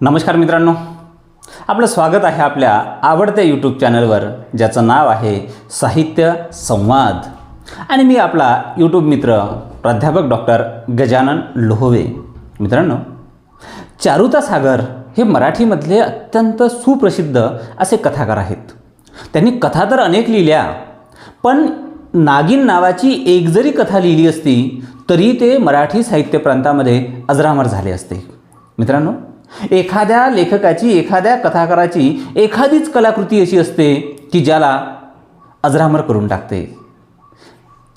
नमस्कार मित्रांनो. आपलं स्वागत आहे आपल्या आवडत्या यूट्यूब चॅनलवर ज्याचं नाव आहे साहित्य संवाद. आणि मी आपला यूट्यूब मित्र प्राध्यापक डॉक्टर गजानन लोहवे. मित्रांनो चारुता सागर हे मराठीमधले अत्यंत सुप्रसिद्ध असे कथाकार आहेत. त्यांनी कथा तर अनेक लिहिल्या पण नागिन नावाची एक जरी कथा लिहिली असती तरी ते मराठी साहित्य प्रांतामध्ये अजरामर झाले असते. मित्रांनो एखाद्या लेखकाची एखाद्या कथाकाराची एखादीच कलाकृती अशी असते की ज्याला अजरामर करून टाकते.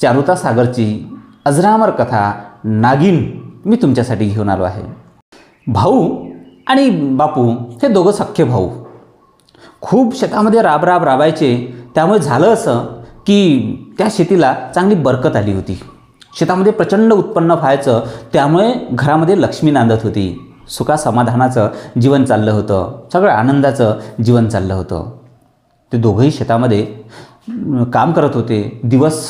चारुता सागरची अजरामर कथा नागिन मी तुमच्यासाठी घेऊन आलो आहे. भाऊ आणि बापू हे दोघं सख्खे भाऊ. खूप शेतामध्ये राब राब राबायचे. त्यामुळे झालं असं की त्या शेतीला चांगली बरकत आली होती. शेतामध्ये प्रचंड उत्पन्न व्हायचं. त्यामुळे घरामध्ये लक्ष्मी नांदत होती. सुखा समाधानाचं जीवन चाललं होतं. सगळं आनंदाचं जीवन चाललं होतं. ते दोघंही शेतामध्ये काम करत होते. दिवस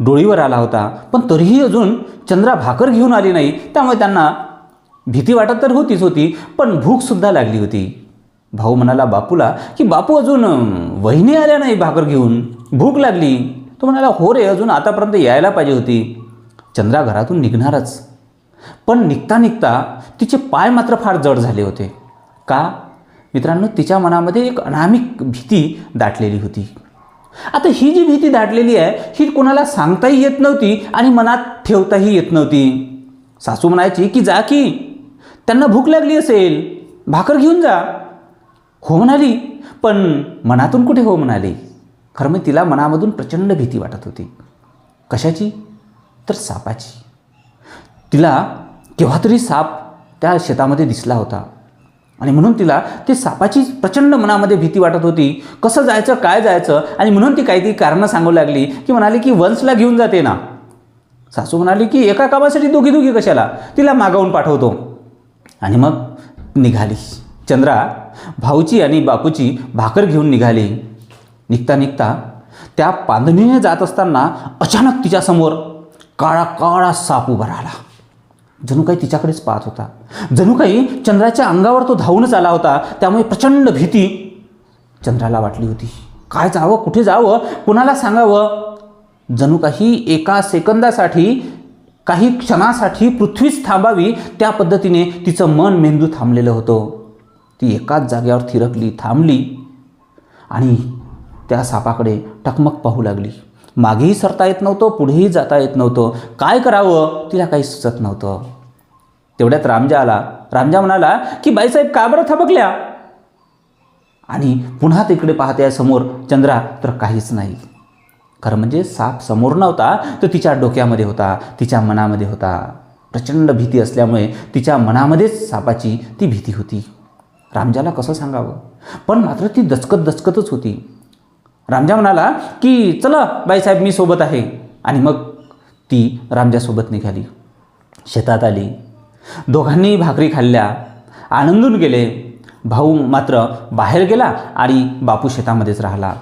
डोळीवर आला होता. पण तरीही अजून चंद्रा भाकर घेऊन आली नाही. त्यामुळे त्यांना भीती वाटत तर होतीच होती पण भूकसुद्धा लागली होती. भाऊ म्हणाला बापूला की बापू अजून वहिनी आल्या नाही भाकर घेऊन. भूक लागली. तो म्हणाला हो रे अजून आतापर्यंत यायला पाहिजे होती. चंद्रा घरातून निघणारच. पण निघता निघता तिचे पाय मात्र फार जड झाले होते. का? मित्रांनो तिच्या मनामध्ये एक अनामिक भीती दाटलेली होती. आता ही जी भीती दाटलेली आहे ही कोणाला सांगताही येत नव्हती आणि मनात ठेवताही येत नव्हती. सासू म्हणायची की जा की त्यांना भूक लागली असेल भाकर घेऊन जा. हो म्हणाली पण मनातून कुठे हो म्हणाली? खरं मग तिला मनामधून प्रचंड भीती वाटत होती. कशाची? तर सापाची. तिला केव्हा तरी साप त्या शेतामध्ये दिसला होता. आणि म्हणून तिला ते सापाची प्रचंड मनामध्ये भीती वाटत होती. कसं जायचं काय जायचं? आणि म्हणून ती काहीतरी कारणं सांगू लागली की म्हणाली की वंशला घेऊन जाते ना. सासू म्हणाली की एका कामासाठी दोघी दोघी कशाला? तिला मागवून पाठवतो. आणि मग निघाली. चंद्रा भाऊची आणि बापूची भाकर घेऊन निघाली. निघता निघता त्या पांधणीने जात असताना अचानक तिच्यासमोर काळा काळा साप उभा राहिला. जणू काही तिच्याकडेच पाहत होता. जणू काही चंद्राच्या अंगावर तो धावूनच आला होता. त्यामुळे प्रचंड भीती चंद्राला वाटली होती. काय जावं कुठे जावं कुणाला सांगावं? जणू काही एका सेकंदासाठी काही क्षणासाठी पृथ्वीच थांबावी त्या पद्धतीने तिचं मन मेंदू थांबलेलं होतं. ती एकाच जागेवर थिरकली थांबली आणि त्या सापाकडे टकमक पाहू लागली. मागेही सरता येत नव्हतं पुढेही जाता येत नव्हतं. काय करावं? तिला काही सुचत नव्हतं. तेवढ्यात रामजा आला. रामजा म्हणाला की बाईसाहेब का बरं थबकल्या? आणि पुन्हा तिकडे पाहते समोर चंद्रा तर काहीच नाही. खरं म्हणजे साप समोर नव्हता तर तिच्या डोक्यामध्ये होता तिच्या मनामध्ये होता. प्रचंड भीती असल्यामुळे तिच्या मनामध्येच सापाची ती भीती होती. रामजाला कसं सांगावं? पण मात्र ती दचकत दचकतच होती. रामजा म्हणाला की चला बाईसाहेब मी सोबत आहे. आणि मग ती रामजासोबत निघाली. शेतात आली. दोघांनी भाकरी खाल्ल्या. आनंदून गेले. भाऊ मात्र बाहेर गेला आणि बापू शेतामध्येच राहिला.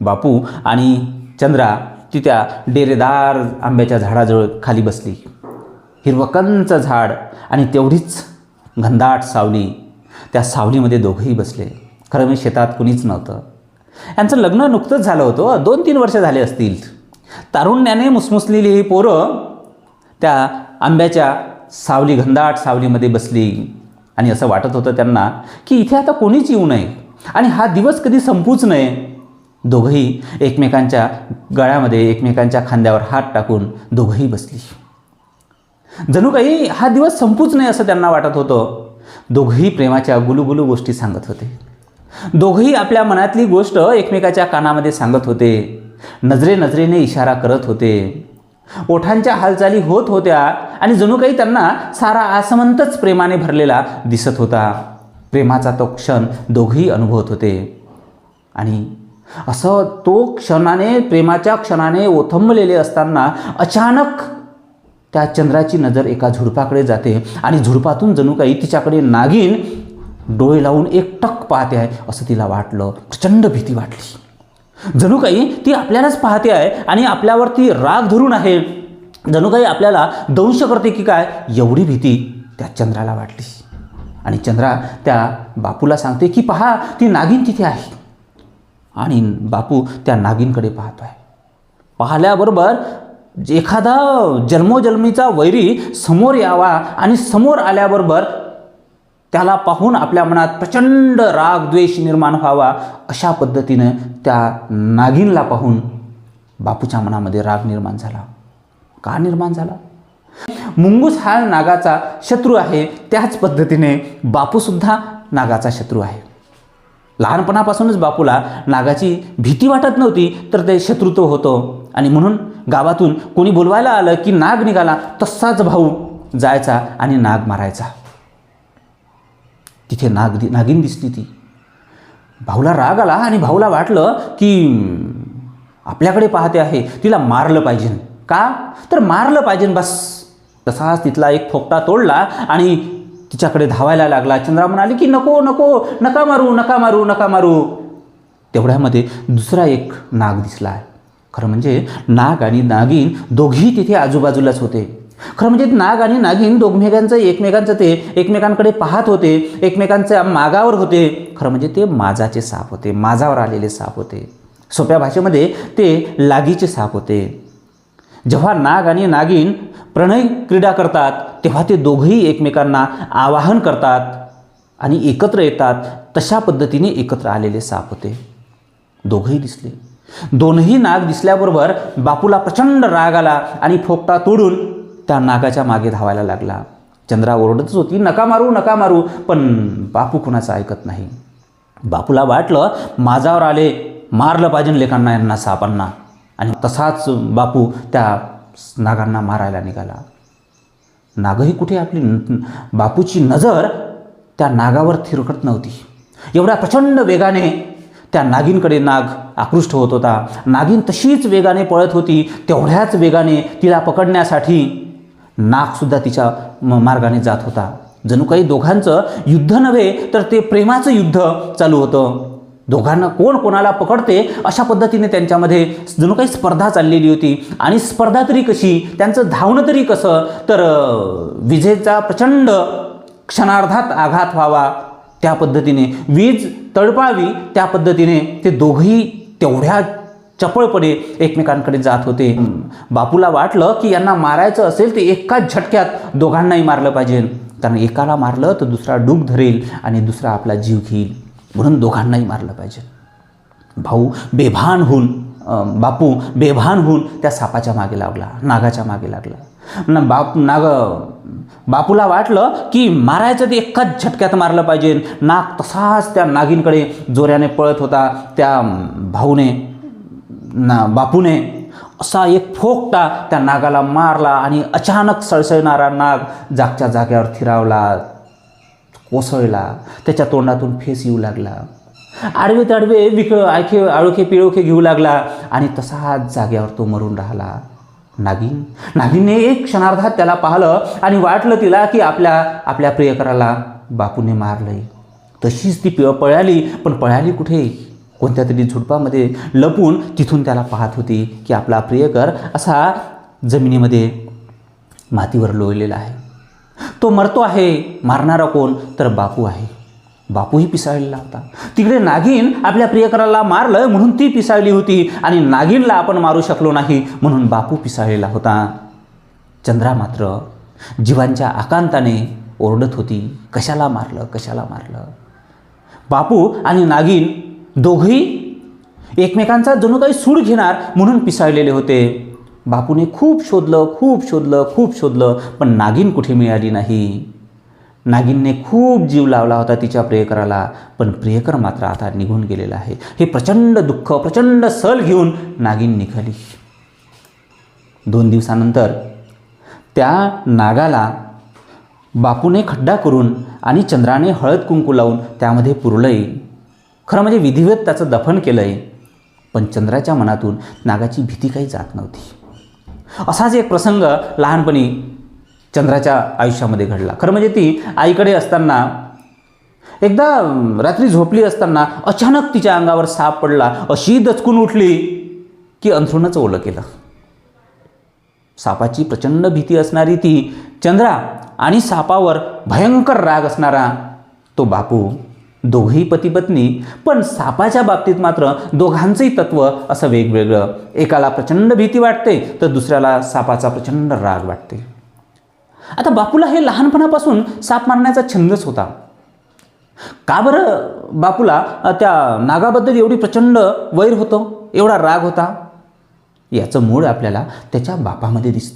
बापू आणि चंद्रा ती त्या डेरेदार आंब्याच्या झाडाजवळ खाली बसली. हिरवकंच झाड आणि तेवढीच घनदाट सावली. त्या सावलीमध्ये दोघंही बसले. खरं म्हणजे शेतात कुणीच नव्हतं. यांचं लग्न नुकतंच झालं होतं. दोन तीन वर्ष झाले असतील. तारुण्याने मुसमुसलेली ही पोरं त्या आंब्याच्या सावली घनदाट सावलीमध्ये बसली. आणि असं वाटत होतं त्यांना की इथे आता कोणीच येऊ नये. आणि हा दिवस कधी संपूच नये. दोघंही एकमेकांच्या गळ्यामध्ये एकमेकांच्या खांद्यावर हात टाकून दोघंही बसली. जणू काही हा दिवस संपूच नाही असं त्यांना वाटत होतं. दोघंही प्रेमाच्या गुलुगुलू गोष्टी सांगत होते. दोघंही आपल्या मनातली गोष्ट एकमेकाच्या कानामध्ये सांगत होते. नजरे नजरेने इशारा करत होते. ओठांच्या हालचाली होत होत्या आणि जणू काही त्यांना सारा आसमंतच प्रेमाने भरलेला दिसत होता. प्रेमाचा तो क्षण दोघंही अनुभवत होते. आणि असं तो क्षणाने प्रेमाच्या क्षणाने ओथंबलेले असताना अचानक त्या चंद्राची नजर एका झुडपाकडे जाते आणि झुडपातून जणू काही तिच्याकडे नागिन डोळे लावून एकटक पाहते आहे असं तिला वाटलं. प्रचंड भीती वाटली. जणू काही ती आपल्यालाच पाहते आहे आणि आपल्यावरती राग धरून आहे. जणू काही आपल्याला दंश करते की काय एवढी भीती त्या चंद्राला वाटली. आणि चंद्रा त्या बापूला सांगते की पहा ती नागिन तिथे आहे. आणि बापू त्या नागिनकडे पाहतो आहे. पाहिल्याबरोबर एखादा जन्मोजन्मीचा वैरी समोर यावा आणि समोर आल्याबरोबर त्याला पाहून आपल्या मनात प्रचंड राग द्वेष निर्माण व्हावा अशा पद्धतीनं त्या नागिनला पाहून बापूच्या मनामध्ये राग निर्माण झाला. का निर्माण झाला? मुंगूस हा नागाचा शत्रू आहे. त्याच पद्धतीने बापूसुद्धा नागाचा शत्रू आहे. लहानपणापासूनच बापूला नागाची भीती वाटत नव्हती तर ते शत्रुत्व होतं. आणि म्हणून गावातून कोणी बोलवायला आलं की नाग निघाला तसाच भाऊ जायचा आणि नाग मारायचा. तिथे नाग दि नागिन दिसली ती. भाऊला राग आला आणि भाऊला वाटलं की आपल्याकडे पाहते आहे तिला मारलं पाहिजे. का? तर मारलं पाहिजे बस. तसाच तिथला एक फोकटा तोडला आणि तिच्याकडे धावायला लागला. चंद्रा म्हणाली की नको नको नका मारू नका मारू नका मारू. तेवढ्यामध्ये दुसरा एक नाग दिसला खरं म्हणजे नाग आणि नागिन दोघी तिथे आजूबाजूलाच होते. खरं म्हणजे नाग आणि नागिन दोघमेकांचं एकमेकांचं ते एकमेकांकडे पाहत होते एकमेकांच्या मागावर होते. खरं म्हणजे ते माजाचे साप होते माजावर आलेले साप होते. सोप्या भाषेमध्ये ते लागीचे साप होते. जेव्हा नाग आणि नागिन प्रणय क्रीडा करतात तेव्हा ते दोघंही एकमेकांना आवाहन करतात आणि एकत्र येतात. तशा पद्धतीने एकत्र आलेले साप होते. दोघंही दिसले. दोनही नाग दिसल्याबरोबर बापूला प्रचंड राग आला आणि फोकटा तोडून त्या नागाच्या मागे धावायला लागला. चंद्रा ओरडतच होती नका मारू नका मारू. पण बापू कुणाचं ऐकत नाही. बापूला वाटलं माझावर आले मारलं पाहिजे लेखांना यांना सापांना. आणि तसाच बापू त्या नागांना मारायला निघाला. नागही कुठे आपली न- बापूची नजर त्या नागावर थिरकत नव्हती. एवढ्या प्रचंड वेगाने त्या नागिनकडे नाग आकृष्ट होत होता. नागिन तशीच वेगाने पळत होती तेवढ्याच वेगाने तिला पकडण्यासाठी नागसुद्धा तिच्या म- मार्गाने जात होता. जणू काही दोघांचं युद्ध नव्हे तर ते प्रेमाचं युद्ध चालू होतं. दोघांना कोण कोणाला पकडते अशा पद्धतीने त्यांच्यामध्ये जणू काही स्पर्धा चाललेली होती. आणि स्पर्धा तरी कशी त्यांचं धावणं तरी कसं तर विजेचा प्रचंड क्षणार्धात आघात व्हावा त्या पद्धतीने वीज तडपावी त्या पद्धतीने ते दोघंही तेवढ्या चपळपणे एकमेकांकडे जात होते. बापूला वाटलं की यांना मारायचं असेल तर एकाच झटक्यात दोघांनाही मारलं पाहिजे. कारण एकाला मारलं तर दुसरा डूब धरेल आणि दुसरा आपला जीव घेईल. म्हणून दोघांनाही मारलं पाहिजे. भाऊ बेभान होऊन बापू बेभान होऊन त्या सापाच्या मागे लागला नागाच्या मागे लागला. न बाप नाग बापूला वाटलं की मारायचं ते एकाच झटक्यात मारलं पाहिजे. नाग तसाच त्या नागिनकडे जोऱ्याने पळत होता. त्या भाऊने ना बापूने असा एक फोकटा त्या नागाला मारला आणि अचानक सळसळणारा नाग जागच्या जाग्यावर थिरावला कोसळला त्याच्या तोंडातून फेस येऊ लागला. आडवे ताडवे विक आयखे आळोखे पिळोखे घेऊ लागला आणि तसाच जाग्यावर तो मरून राहिला. नागिन नागिनने एक क्षणार्धात त्याला पाहिलं आणि वाटलं तिला की आपल्या आपल्या प्रियकराला बापूने मारलंय. तशीच ती पिळ पळाली पण पळाली कुठे? कोणत्या तरी झुडपामध्ये लपून तिथून त्याला पाहत होती की आपला प्रियकर असा जमिनीमध्ये मातीवर लोळलेला आहे. तो मरतो आहे मारणारा कोण? तर बापू आहे. बापूही पिसाळलेला होता. तिकडे नागिन आपल्या प्रियकराला मारलं म्हणून ती पिसाळली होती आणि नागिनला आपण मारू शकलो नाही म्हणून बापू पिसाळलेला होता. चंद्रा मात्र जीवांच्या आकांताने ओरडत होती कशाला मारलं? कशाला मारलं? बापू आणि नागिन दोघंही एकमेकांचा जणू काही सूड घेणार म्हणून पिसाळलेले होते. बापूने खूप शोधलं खूप शोधलं खूप शोधलं पण नागिन कुठे मिळाली नाही. नागिनने खूप जीव लावला होता तिच्या प्रियकराला पण प्रियकर मात्र आता निघून गेलेला आहे. हे प्रचंड दुःख प्रचंड सल घेऊन नागिन निघाली. दोन दिवसानंतर त्या नागाला बापूने खड्डा करून आणि चंद्राने हळद कुंकू लावून त्यामध्ये पुरलंही खरं म्हणजे विधिवत त्याचं दफन केलं आहे पण चंद्राच्या मनातून नागाची भीती काही जात नव्हती. असाच एक प्रसंग लहानपणी चंद्राच्या आयुष्यामध्ये घडला. खरं म्हणजे ती आईकडे असताना एकदा रात्री झोपली असताना अचानक तिच्या अंगावर साप पडला अशी दचकून उठली की अंथरूणच ओलं केलं. सापाची प्रचंड भीती असणारी ती चंद्रा आणि सापावर भयंकर राग असणारा तो बापू दोघेही पती पत्नी पण सापाच्या बाबतीत मात्र दोघांचंही तत्व असं वेगवेगळं. एकाला प्रचंड भीती वाटते तर दुसऱ्याला सापाचा प्रचंड राग वाटते. आता बापूला हे लहानपणापासून साप मारण्याचा छंदच होता. का बरं बापूला त्या नागाबद्दल एवढी प्रचंड वैर होतं? एवढा राग होता? याचं मूळ आपल्याला त्याच्या बापामध्ये दिसतं